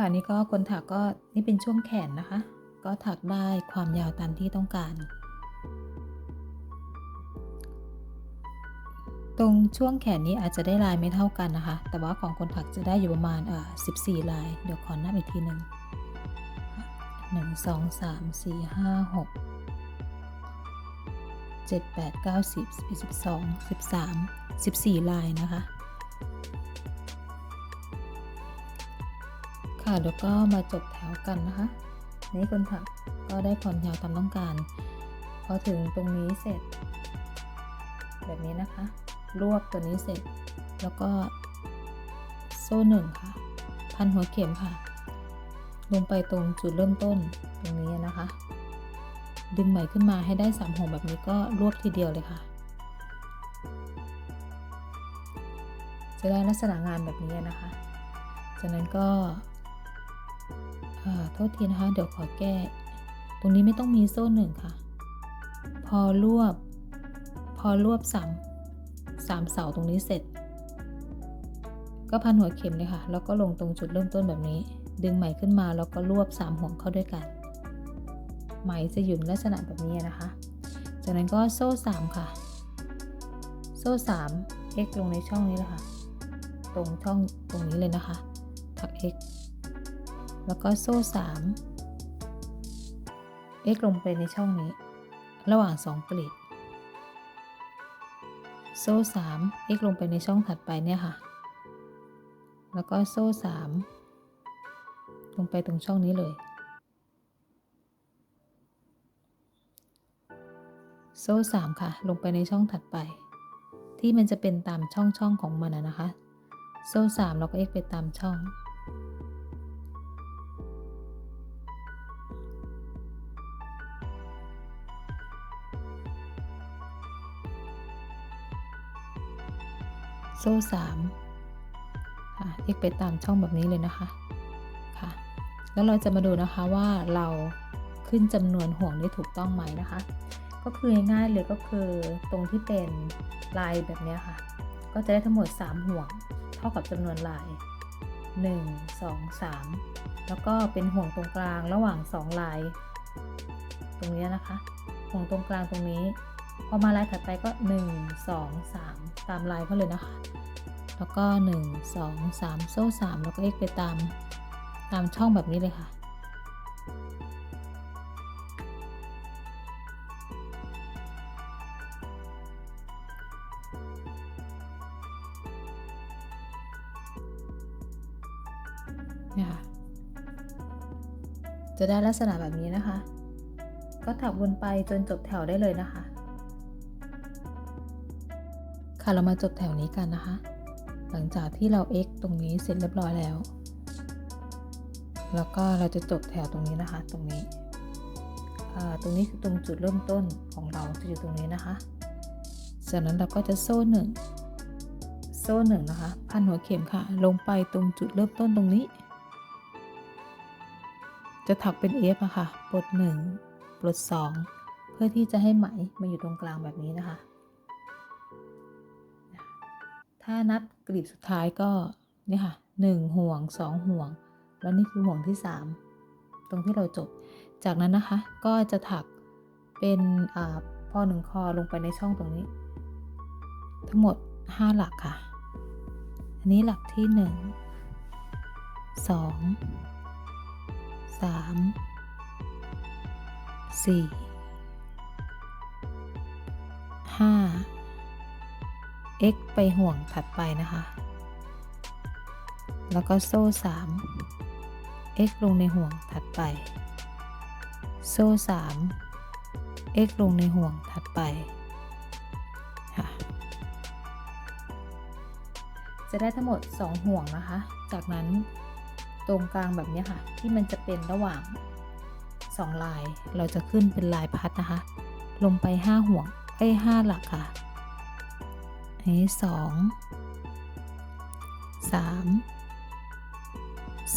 ค่ะนี่ก็คนถักก็นี่เป็นช่วงแขนนะคะ ก็ถักได้ความยาวตามที่ต้องการ ตรงช่วงแขนนี้อาจจะได้ลายไม่เท่ากันนะคะ แต่ว่าของคนถักจะได้อยู่ประมาณเอ่อ14 ลาย เดี๋ยวขอนับอีกทีหนึ่งหนึ่งสองสามสี่ห้าหกเจ็ดแปดเค่ะเดี๋ยวก็มาจบแถวกันนะคะนี่คนถักก็ได้ความยาวตามต้องการ พอถึงตรงนี้เสร็จ แบบนี้นะคะ รวบตัวนี้เสร็จ แล้วก็โซ่หนึ่งค่ะ พันหัวเข็มค่ะ ลงไปตรงจุดเริ่มต้นตรงนี้นะคะ ดึงไหมขึ้นมาให้ได้สามห่วงแบบนี้ก็รวบทีเดียวเลยค่ะ จะได้ลักษณะงานแบบนี้นะคะ จากนั้นก็ เอ่อโทษทีนะคะ เดี๋ยวขอแก้ ตรงนี้ไม่ต้องมีโซ่หนึ่งค่ะ พอรวบ พอรวบสามสามเสาตรงนี้เสร็จ ก็พันหัวเข็มเลยค่ะ แล้วก็ลงตรงจุดเริ่มต้นแบบนี้ ดึงไหมขึ้นมาแล้วก็รวบสามห่วงเข้าด้วยกัน ไหมจะอยู่ในลักษณะแบบนี้นะคะ จากนั้นก็โซ่สามค่ะ โซ่สาม x ลงในช่องนี้เลยค่ะ ตรงช่องตรงนี้เลยนะคะ ถัก x แล้วก็โซ่สาม x ลงไปในช่องนี้ ระหว่างสองกลีบโซ่สาม x ลงไปในช่องถัดไปเนี่ยค่ะ แล้วก็โซ่สามลงไปตรงช่องนี้เลย โซ่สามค่ะ ลงไปในช่องถัดไป ที่มันจะเป็นตามช่องช่องของมันนะนะคะ โซ่สามเราก็เอ็กไปตามช่อง โซ่สามค่ะเอ็กไปตามช่องแบบนี้เลยนะคะค่ะ แล้วเราจะมาดูนะคะว่าเราขึ้นจำนวนห่วงได้ถูกต้องไหมนะคะ ก็คือง่ายๆเลยก็คือตรงที่เป็นลายแบบนี้ค่ะ ก็จะได้ทั้งหมด 3 ห่วง เท่ากับจำนวนลาย 1 2 3 แล้วก็เป็นห่วงตรงกลางระหว่าง 2 ลาย ตรงนี้นะคะ ห่วงตรงกลางตรงนี้ พอมาลายถัดไปก็ 1 2 3 ตามลายเขาเลยนะคะ แล้วก็ 1 2 3 โซ่ 3 แล้วก็เอ็กไปตามตามช่องแบบนี้เลยค่ะ เนี่ยค่ะ จะได้ลักษณะแบบนี้นะคะ ก็ถักวนไปจนจบแถวได้เลยนะคะ ค่ะเรามาจบแถวนี้กันนะคะ หลังจากที่เรา x ตรงนี้เสร็จเรียบร้อยแล้ว แล้วก็เราจะจบแถวตรงนี้นะคะ ตรงนี้ตรงนี้คือตรงจุดเริ่มต้นของเราจะอยู่ตรงนี้นะคะจากนั้นเราก็จะโซ่หนึ่งโซ่หนึ่งนะคะ พันหัวเข็มค่ะ ลงไปตรงจุดเริ่มต้นตรงนี้ จะถักเป็น F อะค่ะปลดหนึ่งปลดสองเพื่อที่จะให้ไหมมาอยู่ตรงกลางแบบนี้นะคะ ถ้านับกลีบสุดท้ายก็เนี่ยค่ะหนึ่งห่วงสองห่วง แล้วนี่คือห่วงที่สามตรงที่เราจบ จากนั้นนะคะก็จะถักเป็นอ่าพอหนึ่งคอลงไปในช่องตรงนี้ ทั้งหมด 5 หลักค่ะ อันนี้หลักที่ 1 2 3 4 5 x ไปห่วงถัดไปนะคะ แล้วก็โซ่ 3 x ลงในห่วงถัดไป โซ่ 3 x ลงในห่วงถัดไปค่ะจะได้ทั้งหมด 2 ห่วงนะคะ จากนั้นตรงกลางแบบนี้ค่ะ ที่มันจะเป็นระหว่าง 2 ลาย เราจะขึ้นเป็นลายพัดนะคะ ลงไป 5 ห่วงไอ้5หลักค่ะ อันนี้2 3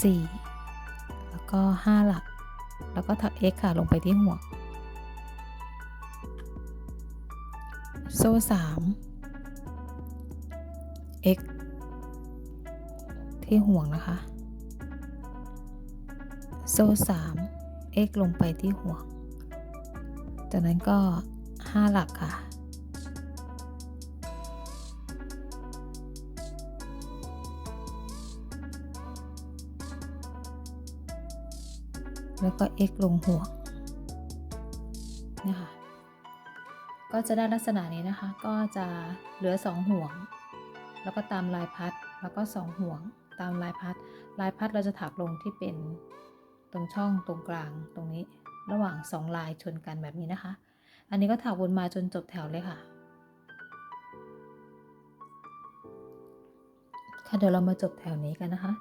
4แล้วก็5หลัก แล้วก็ถัก x ค่ะ ลงไปที่ห่วง โซ่3 x ที่ห่วงนะคะ โซ่สาม x ลงไปที่ห่วง จากนั้นก็5หลักค่ะ แล้วก็ x ลงห่วงนะคะก็จะได้ลักษณะนี้นะคะ ก็จะเหลือ 2 ห่วง แล้วก็ตามลายพัด แล้วก็ 2 ห่วง ตามลายพัด ลายพัดเราจะถักลงที่เป็นตรงช่องตรงกลางตรงนี้ ระหว่าง 2 ลายชนกันแบบนี้นะคะ อันนี้ก็ถักวนมาจนจบแถวเลยค่ะ ค่ะเดี๋ยวเรามาจบแถวนี้กันนะคะ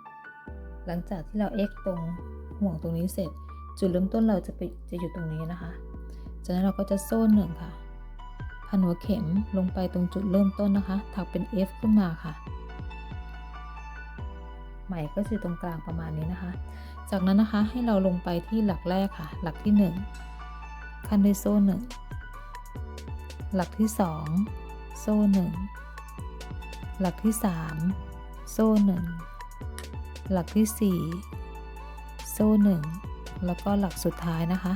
หลังจากที่เรา x ตรงห่วงตรงนี้เสร็จ จุดเริ่มต้นเราจะไปจะอยู่ตรงนี้นะคะ จากนั้นเราก็จะโซ่หนึ่งค่ะพันหัวเข็มลงไปตรงจุดเริ่มต้นนะคะ ถักเป็น F ขึ้นมาค่ะไหม่ก็คือตรงกลางประมาณนี้นะคะ จากนั้นนะคะให้เราลงไปที่หลักแรกค่ะ หลักที่ 1 ขั้นด้วยโซ่หนึ่งหลักที่ 2 โซ่หนึ่งหลักที่ 3 โซ่หนึ่งหลักที่ 4 โซ่หนึ่ง แล้วก็หลักสุดท้ายนะคะ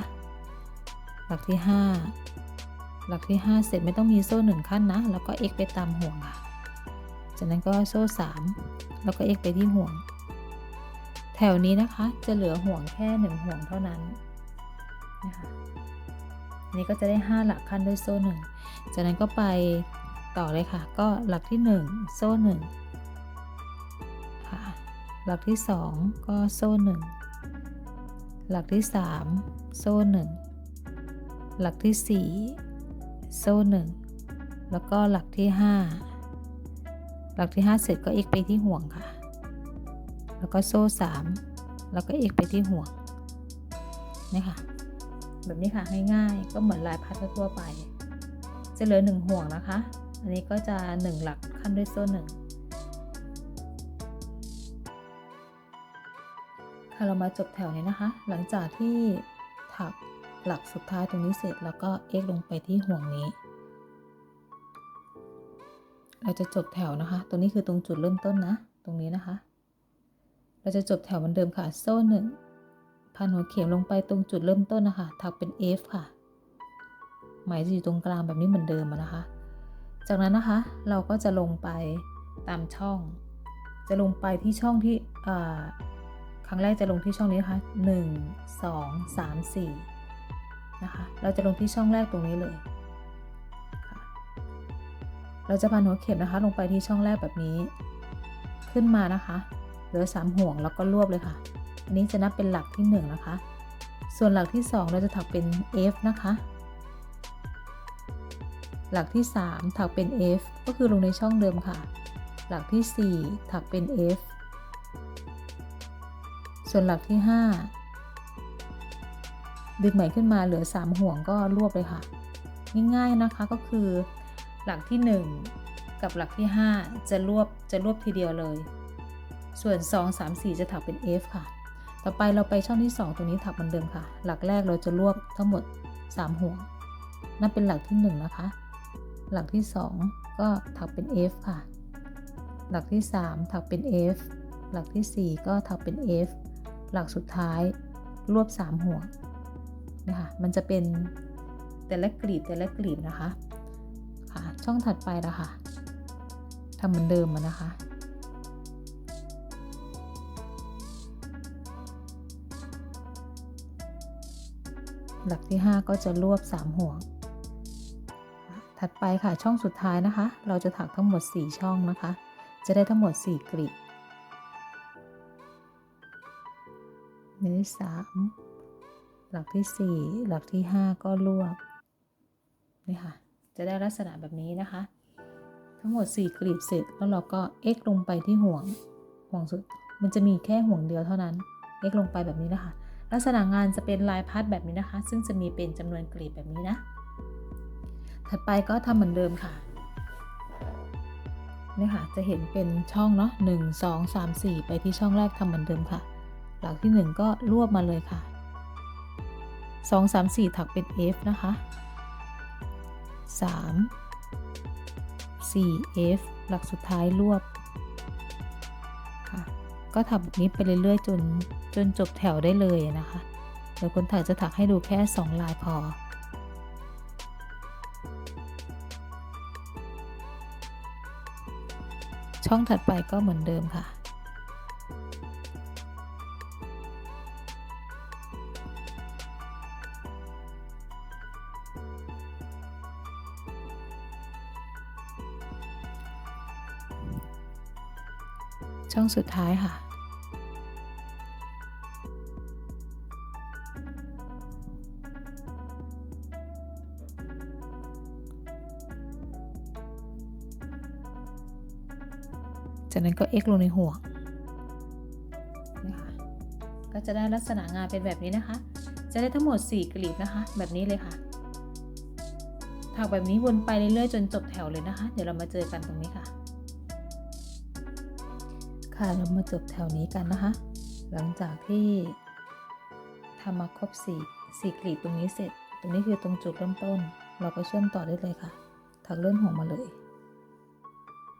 หลักที่ 5 หลักที่ 5 เสร็จไม่ต้องมีโซ่หนึ่งขั้นนะ แล้วก็ x ไปตามห่วงค่ะจากนั้นก็โซ่ 3 แล้วก็ x ไปที่ห่วง แถวนี้นะคะจะเหลือห่วงแค่หนึ่งห่วงเท่านั้นนะคะอันนี้ก็จะได้ 5 หลักขั้นด้วยโซ่หนึ่งจากนั้นก็ไปต่อเลยค่ะ ก็หลักที่ 1 โซ่หนึ่งค่ะหลักที่ 2 ก็โซ่หนึ่ง หลักที่ 3 โซ่ 1 หลักที่ 4 โซ่ 1 แล้วก็หลักที่ 5 หลักที่ 5 เสร็จก็เอกไปที่ห่วงค่ะ แล้วก็โซ่ 3 แล้วก็เอกไปที่ห่วงนี่ค่ะ แบบนี้ค่ะง่ายๆก็เหมือนลายพัดทั่วไป จะเหลือ 1 ห่วงนะคะ อันนี้ก็จะ 1 หลักขั้นด้วยโซ่ 1 ถ้าเรามาจบแถวนี้นะคะ หลังจากที่ถักหลักสุดท้ายตรงนี้เสร็จแล้วก็เอ็กลงไปที่ห่วงนี้ เราจะจบแถวนะคะ ตรงนี้คือตรงจุดเริ่มต้นนะ ตรงนี้นะคะ เราจะจบแถวเหมือนเดิมค่ะ โซ่หนึ่งพันหัวเข็มลงไปตรงจุดเริ่มต้นนะคะ ถักเป็น F ค่ะ หมายจะอยู่ตรงกลางแบบนี้เหมือนเดิมนะคะ จากนั้นนะคะ เราก็จะลงไปตามช่อง จะลงไปที่ช่องที่ ครั้งแรกจะลงที่ช่องนี้นะคะ1 2 3 4นะคะเราจะลงที่ช่องแรกตรงนี้เลยเราจะพันหัวเข็มนะคะ ลงไปที่ช่องแรกแบบนี้ ขึ้นมานะคะเหลือ 3 ห่วงแล้วก็รวบเลยค่ะ อันนี้จะนับเป็นหลักที่ 1 นะคะ ส่วนหลักที่ 2 เราจะถักเป็น F นะคะ หลักที่ 3 ถักเป็น F ก็คือลงในช่องเดิมค่ะ หลักที่ 4 ถักเป็น F ส่วนหลักที่ 5 ดึงไหมขึ้นมาเหลือ 3 ห่วงก็รวบเลยค่ะ ง่ายๆนะคะก็คือหลักที่ 1 กับหลักที่ 5 จะรวบจะรวบทีเดียวเลย ส่วน 2 3 4 จะถักเป็น F ค่ะ ต่อไปเราไปช่องที่ 2 ตรงนี้ถักเหมือนเดิมค่ะ หลักแรกเราจะรวบทั้งหมด 3 ห่วงนั่นเป็นหลักที่ 1 นะคะ หลักที่ 2 ก็ถักเป็น F ค่ะ หลักที่ 3 ถักเป็น F หลักที่ 4 ก็ถักเป็น F หลักสุดท้ายรวบ 3ห่วงนะคะมันจะเป็นแต่ละกลีบแต่ละกลีบนะคะค่ะช่องถัดไปนะคะทำเหมือนเดิมนะคะหลักที่ 5 ก็จะรวบ 3 ห่วง ถัดไปค่ะช่องสุดท้ายนะคะ เราจะถักทั้งหมด 4 ช่องนะคะ จะได้ทั้งหมด 4กลีบ นี้สามหลักที่สี่หลักที่ห้าก็รวบนี่ค่ะ จะได้ลักษณะแบบนี้นะคะ ทั้งหมด4กลีบเสร็จแล้วเราก็ x ลงไปที่ห่วงห่วงสุด มันจะมีแค่ห่วงเดียวเท่านั้น x ลงไปแบบนี้นะคะ ลักษณะงานจะเป็นลายพัดแบบนี้นะคะ ซึ่งจะมีเป็นจำนวนกลีบแบบนี้นะ ถัดไปก็ทำเหมือนเดิมค่ะนี่ค่ะจะเห็นเป็นช่องเนาะหนึ่งสองสามสี่ไปที่ช่องแรกทำเหมือนเดิมค่ะ หลักที่ 1 ก็รวบมาเลยค่ะ 2 3 4 ถักเป็น F นะคะ 3 4 F หลักสุดท้ายรวบค่ะก็ทำแบบนี้ไปเรื่อยๆ จนจนจบแถวได้เลยนะคะเดี๋ยวคนถักจะถักให้ดูแค่ 2 ลายพอช่องถัดไปก็เหมือนเดิมค่ะ งสุดท้ายค่ะ จากนั้นก็ x ลงในห่วงนะคะก็จะได้ลักษณะงานเป็นแบบนี้นะคะ จะได้ทั้งหมด 4กลีบนะคะ แบบนี้เลยค่ะถักแบบนี้วนไปเรื่อยๆจนจบแถวเลยนะคะ เดี๋ยวเรามาเจอกันตรงนี้ค่ะ ค่ะเรามาจบแถวนี้กันนะคะ หลังจากที่ทำมาครบสี่สี่กลีบตรงนี้เสร็จ ตรงนี้คือตรงจุดเริ่มต้น เราก็เชื่อมต่อได้เลยค่ะ ถักเลื่อนห่วงมาเลย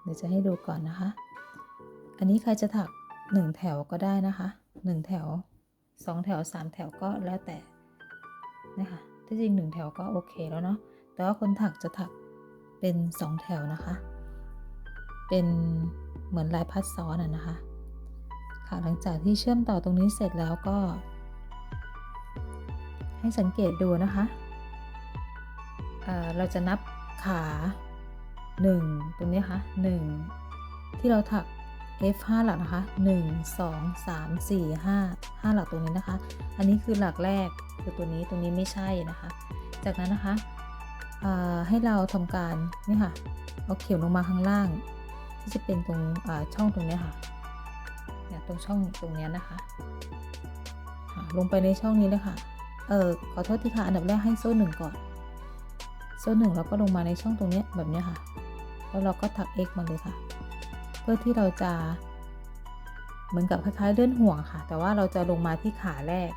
เดี๋ยวจะให้ดูก่อนนะคะ อันนี้ใครจะถักหนึ่งแถวก็ได้นะคะหนึ่งแถวสองแถวสามแถวก็แล้วแต่นะคะที่จริงหนึ่งแถวก็โอเคแล้วเนาะแต่ว่าคนถักจะถักเป็นสองแถวนะคะ เป็น เหมือนลายพัดซ้อนอะนะคะ ค่ะหลังจากที่เชื่อมต่อตรงนี้เสร็จแล้วก็ ให้สังเกตดูนะคะเเราจะนับขา 1 ตรงนี้ค่ะ1 ที่เราถัก F 5หลักนะคะ 1 2 3 4 5 5 หลักตรงนี้นะคะ อันนี้คือหลักแรกคือตัวนี้ตรงนี้ไม่ใช่นะคะ จากนั้นนะคะให้เราทำการนี่ค่ะเอาเข็มลงมาข้างล่าง ที่จะเป็นตรงช่องตรงนี้ค่ะเนี่ยตรงช่องตรงนี้นะคะลงไปในช่องนี้เลยค่ะ เออขอโทษทีค่ะ อันดับแรกให้โซ่หนึ่งก่อน โซ่หนึ่งแล้วก็ลงมาในช่องตรงนี้แบบนี้ค่ะ แล้วเราก็ถัก x มาเลยค่ะ เพื่อที่เราจะเหมือนกับคล้ายๆเลื่อนห่วงค่ะ แต่ว่าเราจะลงมาที่ขาแรก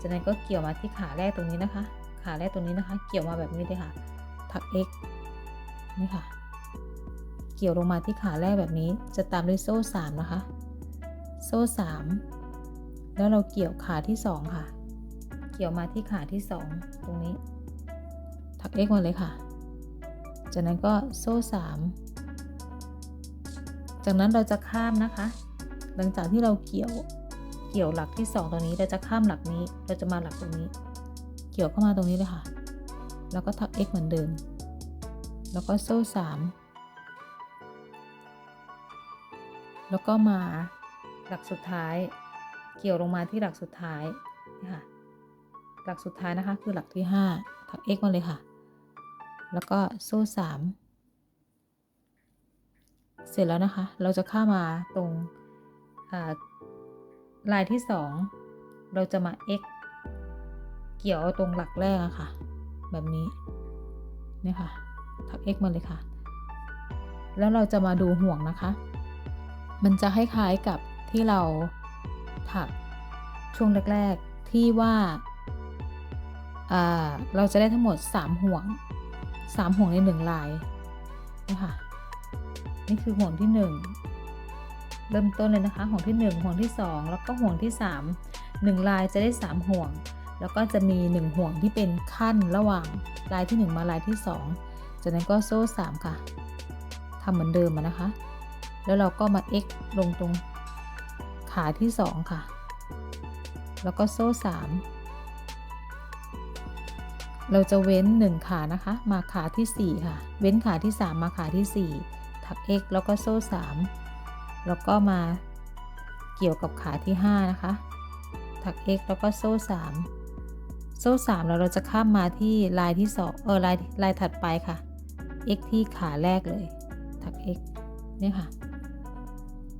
จากนั้นก็เกี่ยวมาที่ขาแรกตรงนี้นะคะ ขาแรกตรงนี้นะคะ เกี่ยวมาแบบนี้เลยค่ะ ถัก x นี่ค่ะ เกี่ยวลงมาที่ขาแรกแบบนี้ จะตามด้วยโซ่3นะคะ โซ่ 3 แล้วเราเกี่ยวขาที่ 2 ค่ะ เกี่ยวมาที่ขาที่ 2 ตรงนี้ ถัก x มาเลยค่ะ จากนั้นก็โซ่ 3 จากนั้นเราจะข้ามนะคะ หลังจากที่เราเกี่ยวเกี่ยวหลักที่ 2 ตรงนี้เราจะข้ามหลักนี้ เราจะมาหลักตรงนี้ เกี่ยวเข้ามาตรงนี้เลยค่ะ แล้วก็ถัก x เหมือนเดิม แล้วก็โซ่ 3 แล้วก็มาหลักสุดท้าย เกี่ยวลงมาที่หลักสุดท้ายนี่ค่ะหลักสุดท้ายนะคะคือหลักที่5ถัก x มาเลยค่ะ แล้วก็โซ่ 3 เสร็จแล้วนะคะ เราจะข้ามาตรงลายที่ 2 เราจะมา x เกี่ยวตรงหลักแรกอะค่ะ แบบนี้นี่ค่ะถัก x มาเลยค่ะ แล้วเราจะมาดูห่วงนะคะ มันจะคล้ายๆกับที่เราถักช่วงแรก ๆ ที่ว่าเราจะได้ทั้งหมด 3 ห่วง 3 ห่วงใน 1 ลายนี่ค่ะนี่คือห่วงที่ 1 เริ่มต้นเลยนะคะ ห่วงที่ 1 ห่วงที่ 2 แล้วก็ห่วงที่ 3 1 ลายจะได้ 3 ห่วง แล้วก็จะมี 1 ห่วงที่เป็นขั้นระหว่างลายที่ 1 มาลายที่ 2 จากนั้นก็โซ่ 3 ค่ะทำเหมือนเดิมนะคะ แล้วเราก็มา x ลงตรงขาที่ 2 ค่ะ แล้วก็โซ่ 3 เราจะเว้น 1 ขานะคะ มาขาที่ 4 ค่ะ เว้นขาที่ 3 มาขาที่ 4 ถัก x แล้วก็โซ่ 3 แล้วก็มาเกี่ยวกับขาที่ 5 นะคะ ถัก x แล้วก็โซ่ 3 โซ่ 3 แล้วเราจะข้ามมาที่ลายที่ 2 เออลายลายถัดไปค่ะ x ที่ขาแรกเลย ถัก x เนี่ยค่ะ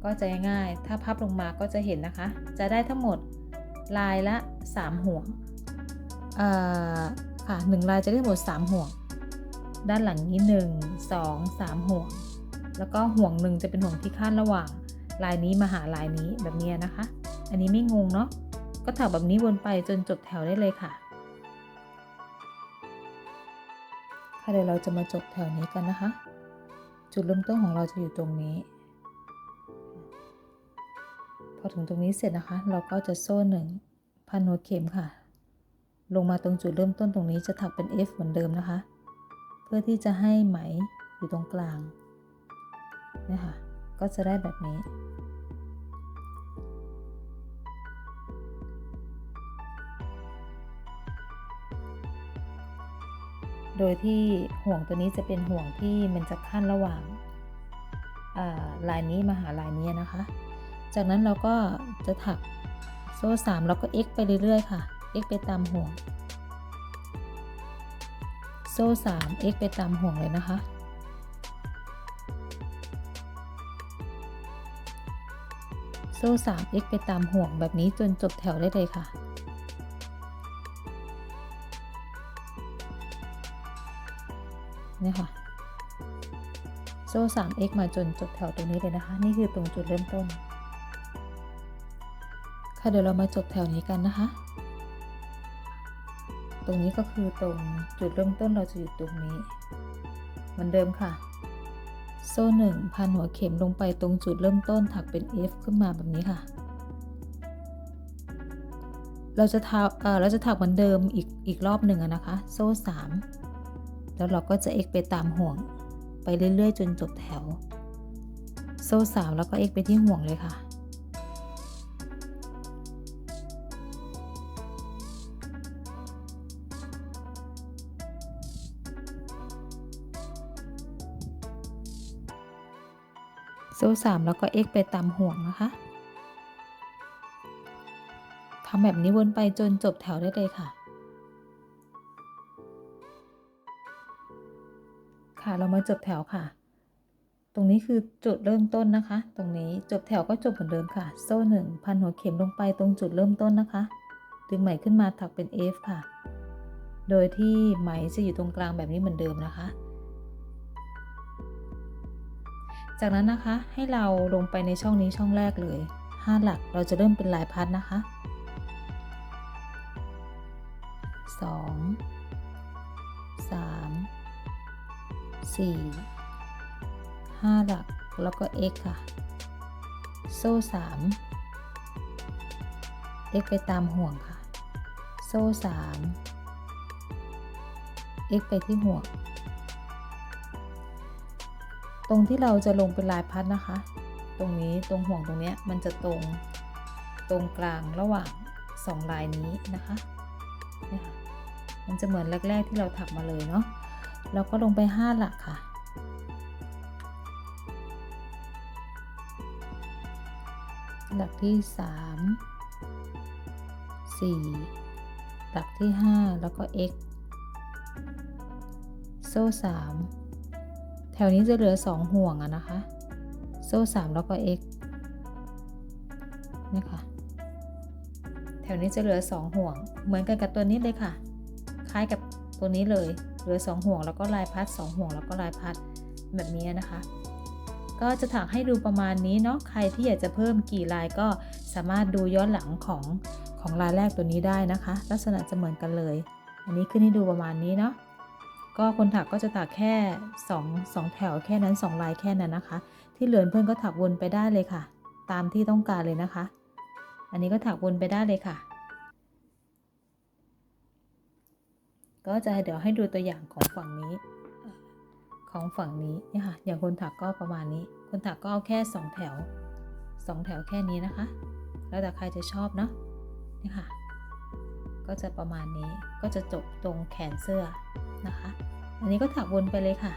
ก็จะง่าย ถ้าพับลงมาก็จะเห็นนะคะ จะได้ทั้งหมดลายละ 3 ห่วงเอ่อค่ะ1ลายจะได้ทั้งหมด 3 ห่วง ด้านหลังนี้ 1 2 3 ห่วง แล้วก็ห่วงหนึ่งจะเป็นห่วงที่ขั้นระหว่าง ลายนี้มาหาลายนี้แบบนี้นะคะ อันนี้ไม่งงเนาะ ก็ถักแบบนี้วนไปจนจบแถวได้เลยค่ะค่ะเดี๋ยวเราจะมาจบแถวนี้กันนะคะ จุดเริ่มต้นของเราจะอยู่ตรงนี้ พอถึงตรงนี้เสร็จนะคะ เราก็จะโซ่หนึ่งพันหัวเข็มค่ะ ลงมาตรงจุดเริ่มต้นตรงนี้จะถักเป็น F เหมือนเดิมนะคะ เพื่อที่จะให้ไหมอยู่ตรงกลางนี่ค่ะ ก็จะได้แบบนี้ โดยที่ห่วงตัวนี้จะเป็นห่วงที่มันจะขั้นระหว่างลายนี้มาหาลายนี้นะคะ จากนั้นเราก็จะถักโซ่3แล้วก็ x ไปเรื่อยๆค่ะ x ไปตามห่วง โซ่3 x ไปตามห่วงเลยนะคะ โซ่3 x ไปตามห่วงแบบนี้จนจบแถวได้เลยค่ะนี่ค่ะโซ่ 3x มาจนจบแถวตรงนี้เลยนะคะ นี่คือตรงจุดเริ่มต้น ค่ะเดี๋ยวเรามาจบแถวนี้กันนะคะ ตรงนี้ก็คือตรงจุดเริ่มต้นเราจะอยู่ตรงนี้ เหมือนเดิมค่ะ โซ่หนึ่งพันหัวเข็มลงไปตรงจุดเริ่มต้นถักเป็น F ขึ้นมาแบบนี้ค่ะ เราจะทักเออเราจะถักเหมือนเดิมอีกอีกรอบหนึ่งนะคะ โซ่สามแล้วเราก็จะ x ไปตามห่วง ไปเรื่อยๆ จนจบแถว โซ่สามแล้วก็ x ไปที่ห่วงเลยค่ะ โซ่สามแล้วก็ x ไปตามห่วงนะคะทำแบบนี้วนไปจนจบแถวได้เลยค่ะ ค่ะเรามาจบแถวค่ะ ตรงนี้คือจุดเริ่มต้นนะคะ ตรงนี้จบแถวก็จบเหมือนเดิมค่ะ โซ่หนึ่งพันหัวเข็มลงไปตรงจุดเริ่มต้นนะคะ ดึงไหมขึ้นมาถักเป็น F ค่ะ โดยที่ไหมจะอยู่ตรงกลางแบบนี้เหมือนเดิมนะคะ จากนั้นนะคะให้เราลงไปในช่องนี้ช่องแรกเลย 5 หลักเราจะเริ่มเป็นลายพัดนะคะ2 3 4 5 หลักแล้วก็ x ค่ะ โซ่ 3 x ไปตามห่วงค่ะ โซ่ 3 x ไปที่ห่วง ตรงที่เราจะลงเป็นลายพัดนะคะ ตรงนี้ตรงห่วงตรงนี้มันจะตรงตรงกลางระหว่างสองลายนี้นะคะนี่ค่ะมันจะเหมือนแรก ๆ ที่เราถักมาเลยเนาะเราก็ลงไป 5 หลักค่ะ หลักที่ 3 4 หลักที่ 5 แล้วก็ x โซ่ 3 ถวนี้จะเหลือ 2 ห่วงอะนะคะ โซ่ 3 แล้วก็ x นี่ค่ะแถวนี้จะเหลือ 2 ห่วง เหมือนกันกับตัวนี้เลยค่ะ คล้ายกับตัวนี้เลย เหลือ 2 ห่วงแล้วก็ลายพัด 2 ห่วงแล้วก็ลายพัดแบบนี้นะคะ ก็จะถักให้ดูประมาณนี้เนาะ ใครที่อยากจะเพิ่มกี่ลายก็สามารถดูย้อนหลังของของลายแรกตัวนี้ได้นะคะ ลักษณะจะเหมือนกันเลย อันนี้ขึ้นให้ดูประมาณนี้เนาะ ก็คนถักก็จะถักแค่2 2แถวแค่นั้น 2 ลายแค่นั้นนะคะ ที่เหลือเพื่อนก็ถักวนไปได้เลยค่ะ ตามที่ต้องการเลยนะคะ อันนี้ก็ถักวนไปได้เลยค่ะ ก็จะเดี๋ยวให้ดูตัวอย่างของฝั่งนี้ ของฝั่งนี้เนี่ยค่ะ อย่างคนถักก็ประมาณนี้ คนถักก็เอาแค่ 2 แถว 2 แถวแค่นี้นะคะ แล้วแต่ใครจะชอบเนาะนี่ค่ะ ก็จะประมาณนี้ก็จะจบตรงแขนเสื้อนะคะ อันนี้ก็ถักวนไปเลยค่ะ